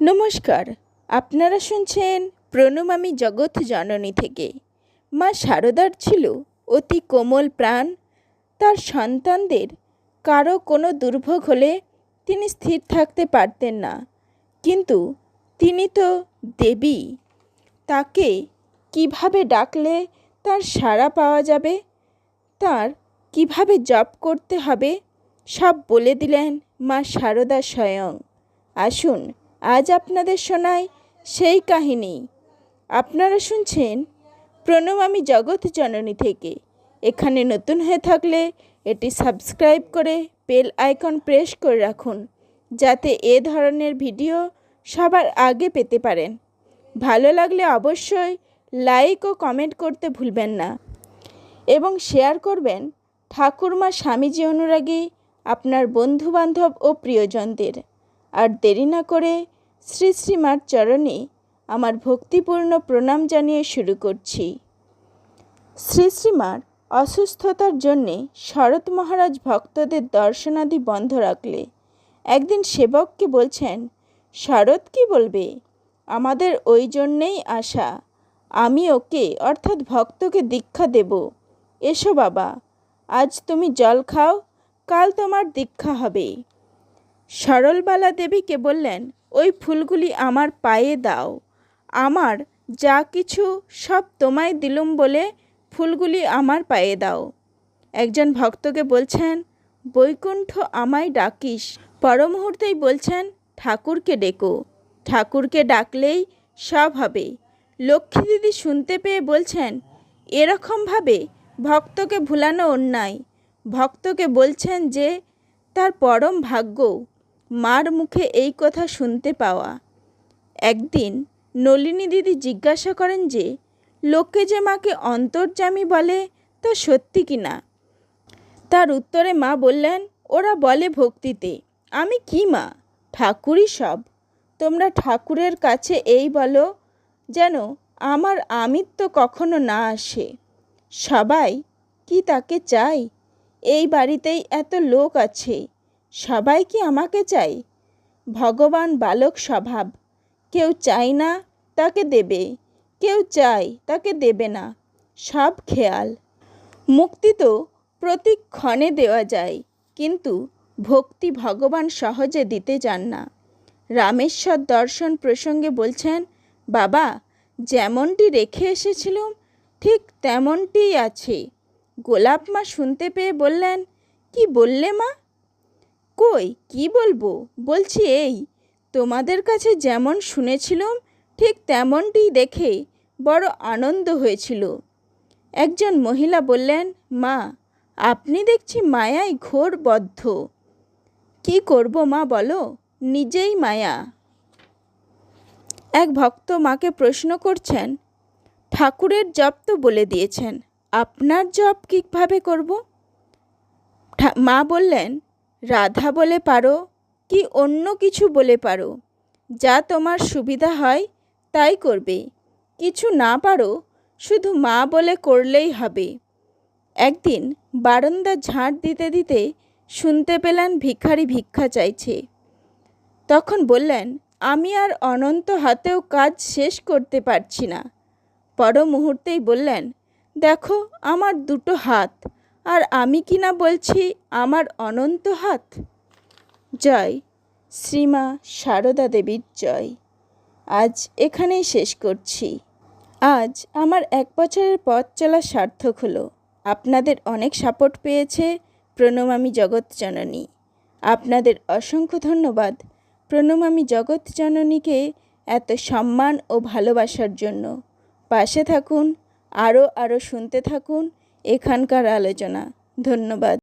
নমস্কার, আপনারা শুনছেন প্রণমামী জগৎ জননী থেকে। মা শারদার ছিল অতি কোমল প্রাণ। তার সন্তানদের কারও কোনো দুর্ভোগ হলে তিনি স্থির থাকতে পারতেন না। কিন্তু তিনি তো দেবী। তাকে কীভাবে ডাকলে তার সাড়া পাওয়া যাবে? তার কীভাবে জপ করতে হবে? সব বলে দিলেন মা শারদা স্বয়ং। আসুন আজ আপনাদের শোনাই সেই কাহিনী। আপনারা শুনছেন প্রণমামী জগৎ জননী থেকে। এখানে নতুন হয়ে থাকলে এটি সাবস্ক্রাইব করে বেল আইকন প্রেস করে রাখুন, যাতে এ ধরনের ভিডিও সবার আগে পেতে পারেন। ভালো লাগলে অবশ্যই লাইক ও কমেন্ট করতে ভুলবেন না। এবং শেয়ার করবেন ঠাকুরমা স্বামীজি অনুরাগী আপনার বন্ধুবান্ধব ও প্রিয়জনদের। আর দেরি না করে শ্রী শ্রীমার চরণে আমার ভক্তিপূর্ণ প্রণাম জানিয়ে শুরু করছি। শ্রী শ্রীমার অসুস্থতার জন্যে শরৎ মহারাজ ভক্তদের দর্শনাদি বন্ধ রাখলে একদিন সেবককে বলছেন, শরৎ কি বলবে? আমাদের ওই জন্যেই আশা আমি ওকে, অর্থাৎ ভক্তকে দীক্ষা দেব। এসো বাবা, আজ তুমি জল খাও, কাল তোমার দীক্ষা হবে। সরলবালা দেবীকে বললেন, ওই ফুলগুলি আমার পায়ে দাও। আমার যা কিছু সব তোমায় দিলুম বলে ফুলগুলি আমার পায়ে দাও। একজন ভক্তকে বলছেন, বৈকুণ্ঠ আমায় ডাকিস। মুহূর্তেই বলছেন, ঠাকুরকে ডেকো। ঠাকুরকে ডাকলেই সব হবে। লক্ষ্মী দিদি শুনতে পেয়ে বলছেন, এরকমভাবে ভক্তকে ভুলানো অন্যায়। ভক্তকে বলছেন যে, তার পরম ভাগ্য মার মুখে এই কথা শুনতে পাওয়া। একদিন নলিনী দিদি জিজ্ঞাসা করেন যে, লোকে যে মাকে অন্তর্যামী বলে তা সত্যি কি না? তার উত্তরে মা বললেন, ওরা বলে ভক্তিতে। আমি কি মা? ঠাকুরই সব। তোমরা ঠাকুরের কাছে এই বলো, যেন আমার আমিত্ব কখনো না আসে। সবাই কি তাকে চাই এই বাড়িতেই এত লোক আছে। সবাই কি আমাকে চাই ভগবান বালক স্বভাব। কেউ চাই না তাকে দেবে, কেউ চাই তাকে দেবে না, সব খেয়াল। মুক্তি তো প্রতিক্ষণে দেওয়া যায়, কিন্তু ভক্তি ভগবান সহজে দিতে চান না। রামেশ্বর দর্শন প্রসঙ্গে বলছেন, বাবা, যেমনটি রেখে এসেছিলুম, ঠিক তেমনটিই আছে। গোলাপ মা শুনতে পেয়ে বললেন, কি বললে মা? কই? কি বলব? বলছি এই, তোমাদের কাছে যেমন শুনেছিলাম, ঠিক তেমনটি দেখে বড় আনন্দ হয়েছিল। একজন মহিলা বললেন, মা, আপনি দেখছি মায়ায় ঘোর বদ্ধ। কি করব মা বলো? নিজেই মায়া। এক ভক্ত মাকে প্রশ্ন করছেন, ঠাকুরের জপ তো বলে দিয়েছেন, আপনার জপ কীভাবে করব? মা বললেন রাধা বলে পারো কি অন্য কিছু বলে পারো? যা তোমার সুবিধা হয়, তাই করবে। কিছু না পারো, শুধু মা বলে করলেই হবে। একদিন বারান্দা ঝাঁট দিতে দিতে শুনতে পেলেন ভিখারি ভিক্ষা চাইছে। তখন বললেন, আমি আর অনন্ত হাতেও কাজ শেষ করতে পারছি না। পর মুহূর্তেই বললেন, দেখো, আমার দুটো হাত। আর আমি কি না বলছি আমার অনন্ত হাত? জয়। শ্রীমা সারদা দেবীর জয়। আজ এখানেই শেষ করছি। আজ আমার এক বছরের পথ চলা সার্থক হলো। আপনাদের অনেক সাপোর্ট পেয়েছে প্রণমামী জগৎ জননী। আপনাদের অসংখ্য ধন্যবাদ প্রণমামী জগৎ জননীকে এত সম্মান ও ভালোবাসার জন্য। পাশে থাকুন আরও আরও শুনতে থাকুন এখানকার আলোচনা। ধন্যবাদ।